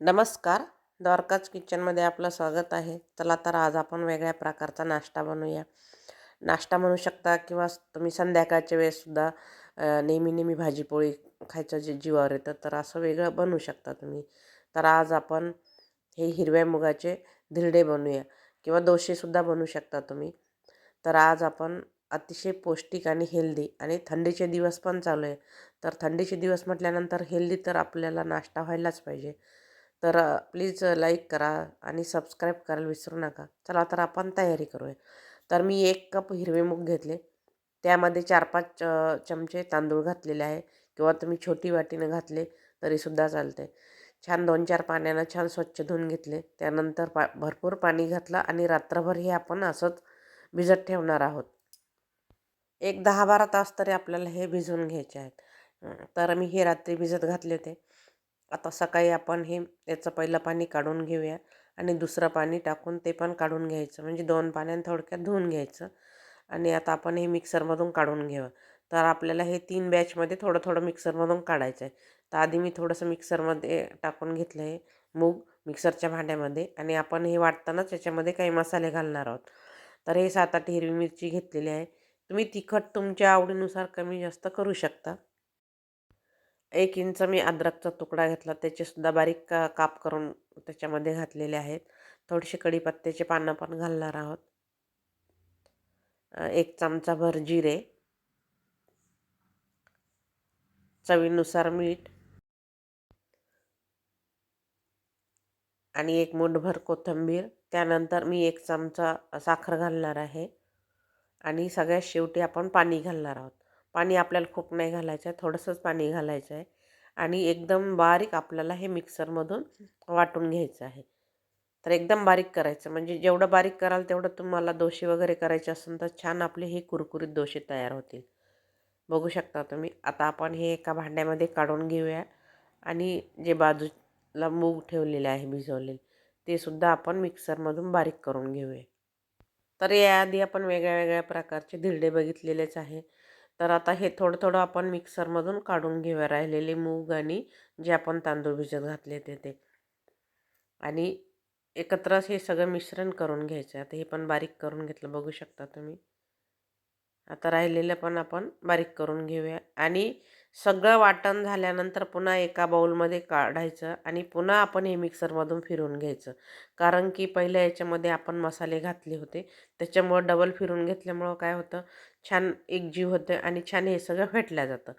नमस्कार. द्वारकाच किचनमध्ये आपलं स्वागत आहे. चला तर आज आपण वेगळ्या प्रकारचा नाश्ता बनवूया. नाश्ता म्हणू शकता किंवा तुम्ही संध्याकाळच्या वेळेससुद्धा नेहमी नेहमी भाजीपोळी खायचं जे जीवावर येतं तर असं वेगळं बनवू शकता तुम्ही. तर आज आपण हे हिरव्या मुगाचे धिरडे बनवूया किंवा दोशेसुद्धा बनवू शकता तुम्ही. तर आज आपण अतिशय पौष्टिक आणि हेल्दी आणि थंडीचे दिवस पण चालू आहे. तर थंडीचे दिवस म्हटल्यानंतर हेल्दी तर आपल्याला नाश्ता व्हायलाच पाहिजे. तर प्लीज लाईक करा आणि सबस्क्राईब करायला विसरू नका. चला तर आपण तयारी करूया. तर मी एक कप हिरवे मूग घेतले. त्यामध्ये चार पाच च चमचे तांदूळ घातलेले आहे किंवा तुम्ही छोटी वाटीनं घातले तरीसुद्धा चालते छान दोन चार पाण्यानं छान स्वच्छ धुवून घेतले. त्यानंतर पा भरपूर पाणी घातलं आणि रात्रभर हे आपण असंच भिजत ठेवणार आहोत. एक दहा बारा तास तरी आपल्याला हे भिजवून घ्यायचे आहेत. तर मी हे रात्री भिजत घातले होते. आता सकाळी आपण हे याचं पहिलं पाणी काढून घेऊया आणि दुसरं पाणी टाकून ते पण काढून घ्यायचं. म्हणजे दोन पाण्यानं थोडक्यात धुवून घ्यायचं आणि आता आपण हे मिक्सरमधून काढून घेऊ तर आपल्याला हे तीन बॅचमध्ये थोडं थोडं मिक्सरमधून काढायचं आहे तर आधी मी थोडंसं मिक्सरमध्ये टाकून घेतलं आहे मूग मिक्सरच्या भांड्यामध्ये आणि आपण हे वाटतानाच याच्यामध्ये काही मसाले घालणार आहोत. तर हे सात आठ हिरवी मिरची घेतलेली आहे. तुम्ही तिखट तुमच्या आवडीनुसार कमी जास्त करू शकता. एक इंच मी अद्रकचा तुकडा घेतला. त्याचेसुद्धा बारीक का काप करून त्याच्यामध्ये घातलेले आहेत. थोडेसे कढीपत्त्याचे पानं पण घालणार आहोत. एक एक चमचाभर जिरे. चवीनुसार मीठ. आणि एक मुठभर कोथिंबीर. त्यानंतर मी एक चमचा साखर घालणार आहे. आणि सगळ्यात शेवटी आपण पाणी घालणार आहोत. पाणी आपल्याला खूप नाही घालायचं आहे थोडंसंच पाणी घालायचं आहे आणि एकदम बारीक आपल्याला हे मिक्सरमधून वाटून घ्यायचं आहे. तर एकदम बारीक करायचं म्हणजे जेवढं बारीक कराल तेवढं तुम्हाला दोशी वगैरे करायचे असेल तर छान आपले हे कुरकुरीत दोषे तयार होतील. बघू शकता तुम्ही आता आपण हे एका भांड्यामध्ये काढून घेऊया आणि जे बाजूला मूग ठेवलेले आहे भिजवलेले ते सुद्धा आपण मिक्सरमधून बारीक करून घेऊया. तर याआधी आपण वेगळ्या वेगळ्या प्रकारचे धिरडे बघितलेलेच आहे. तर आता हे थोडं थोडं आपण मिक्सरमधून काढून घेऊया. राहिलेले मूग आणि जे आपण तांदूळ भिजत घातले ते ते. आणि एकत्रच हे सगळं मिश्रण करून घ्यायचं. आता हे पण बारीक करून घेतलं बघू शकता तुम्ही. आता राहिलेलं पण आपण बारीक करून घेऊया. आणि सगळं वाटण झाल्यानंतर पुन्हा एका बाऊलमध्ये काढायचं आणि पुन्हा आपण हे मिक्सरमधून फिरून घ्यायचं. कारण की पहिल्या याच्यामध्ये आपण मसाले घातले होते. त्याच्यामुळं डबल फिरून घेतल्यामुळं काय होतं? छान एकजीव होतं आणि छान हे सगळं फेटलं जातं.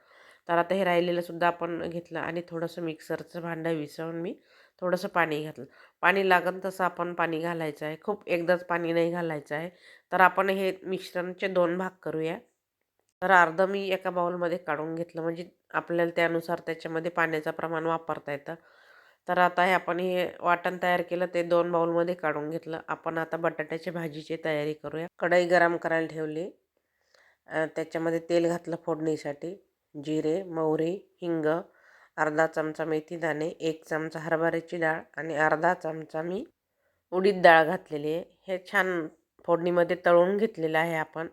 तर आता हे राहिलेलं सुद्धा आपण घेतलं आणि थोडंसं मिक्सरचं भांडं विसरून मी थोडंसं पाणी घातलं. पाणी लागन तसं आपण पाणी घालायचं आहे. खूप एकदाच पाणी नाही घालायचं आहे. तर आपण हे मिश्रणचे दोन भाग करूया. तर अर्धं मी एका बाउलमध्ये काढून घेतलं. म्हणजे आपल्याला त्यानुसार त्याच्यामध्ये पाण्याचं प्रमाण वापरता येतं. तर आता हे आपण हे वाटण तयार केलं. ते दोन बाउलमध्ये काढून घेतलं. आपण आता बटाट्याच्या भाजीची तयारी करूया. कढई गरम करायला ठेवली. त्याच्यामध्ये तेल घातलं फोडणीसाठी. जिरे मोहरी हिंग अर्धा चमचा मेथी दाणे एक चमचा हरभऱ्याची डाळ आणि अर्धा चमचा मी उडीद डाळ घातलेली आहे. हे छान फोडणीमध्ये तळून घेतलेलं आहे आपण.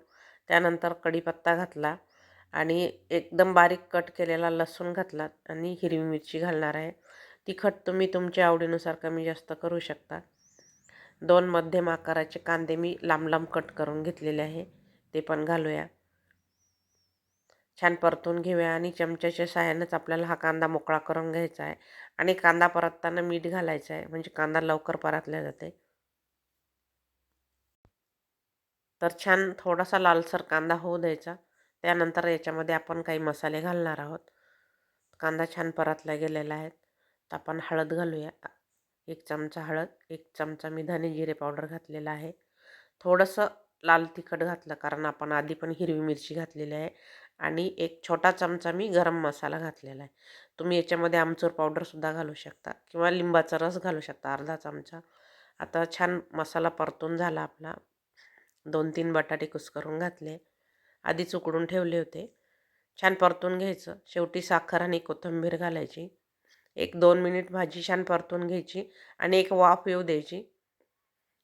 त्यानंतर कढीपत्ता घातला आणि एकदम बारीक कट केलेला लसूण घातला आणि हिरवी मिरची घालणार आहे. तिखट तुम्ही तुमच्या आवडीनुसार कमी जास्त करू शकता. दोन मध्यम आकाराचे कांदे मी लांब लांब कट करून घेतलेले आहे. ते पण घालूया. छान परतून घेऊया आणि चमच्याच्या साहाय्यानेच आपल्याला हा कांदा मोकळा करून घ्यायचा आहे. आणि कांदा परतताना मीठ घालायचं आहे. म्हणजे कांदा लवकर परतल्या जाते. तर छान थोडासा लालसर कांदा होऊ द्यायचा. त्यानंतर याच्यामध्ये आपण काही मसाले घालणार आहोत. कांदा छान परतला गेलेला आहे. तर आपण हळद घालूया. एक चमचा हळद एक चमचा मी धने जिरे पावडर घातलेला आहे. थोडंसं लाल तिखट घातलं कारण आपण आधी पण हिरवी मिरची घातलेली आहे. आणि एक छोटा चमचा मी गरम मसाला घातलेला आहे. तुम्ही याच्यामध्ये आमचूर पावडरसुद्धा घालू शकता किंवा लिंबाचा रस घालू शकता अर्धा चमचा. आता छान मसाला परतून झाला आपला. दोन तीन बटाटे कुस्करून घातले. आधीच उकडून ठेवले होते. छान परतून घ्यायचं. शेवटी साखर आणि कोथिंबीर घालायची. एक दोन मिनिट भाजी छान परतून घ्यायची आणि एक वाफ येऊ द्यायची.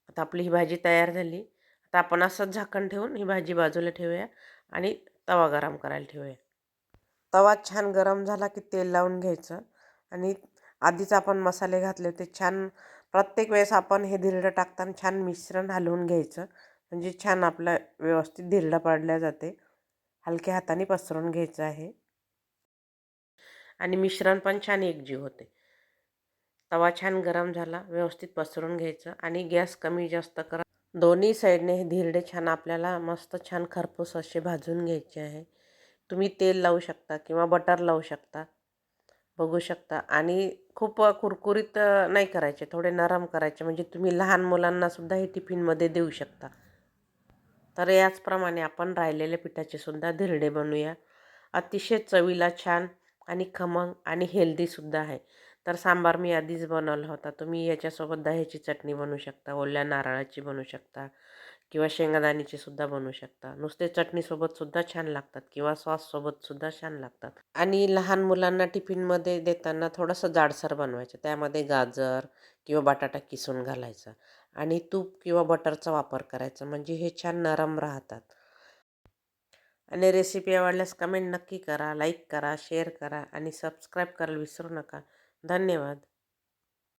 आता आपली ही भाजी तयार झाली. आता आपण असंच झाकण ठेवून ही भाजी बाजूला ठेवूया आणि तवा गरम करायला ठेवूया. तवा छान गरम झाला की तेल लावून घ्यायचं आणि आधीच आपण मसाले घातले होते छान प्रत्येक वेळेस आपण हे धिरडं टाकताना छान मिश्रण हलवून घ्यायचं. म्हणजे छान आपलं व्यवस्थित धिरडं पाडल्या जाते. हलक्या हाताने पसरून घ्यायचं आहे. आणि मिश्रण पण छान एकजीव होते. तवा छान गरम झाला व्यवस्थित पसरून घ्यायचं आणि गॅस कमी जास्त करा दोन्ही साईडने हे धिरडे छान आपल्याला मस्त छान खरपूस असे भाजून घ्यायचे आहे. तुम्ही तेल लावू शकता किंवा बटर लावू शकता. बघू शकता. आणि खूप कुरकुरीत नाही करायचे थोडे नरम करायचे. म्हणजे तुम्ही लहान मुलांनासुद्धा हे टिफिनमध्ये देऊ शकता. तर याचप्रमाणे आपण राहिलेल्या पिठाचे सुद्धा धिरडे बनवूया. अतिशय चवीला छान आणि खमंग आणि हेल्दीसुद्धा आहे. तर सांबार मी आधीच बनवला होता. तुम्ही याच्यासोबत दह्याची चटणी बनवू शकता ओल्या नारळाची बनवू शकता किंवा शेंगादाणीची सुद्धा बनवू शकता. नुसते चटणीसोबतसुद्धा छान लागतात किंवा सॉससोबतसुद्धा छान लागतात. आणि लहान मुलांना टिफिनमध्ये देताना थोडंसं जाडसर बनवायचं. त्यामध्ये गाजर किंवा बटाटा किसून घालायचा आणि तूप किंवा बटरचा वापर करायचा. म्हणजे हे छान नरम राहतात. आणि रेसिपी आवडल्यास कमेंट नक्की करा लाईक करा शेअर करा आणि सबस्क्राईब करायला विसरू नका. धन्यवाद.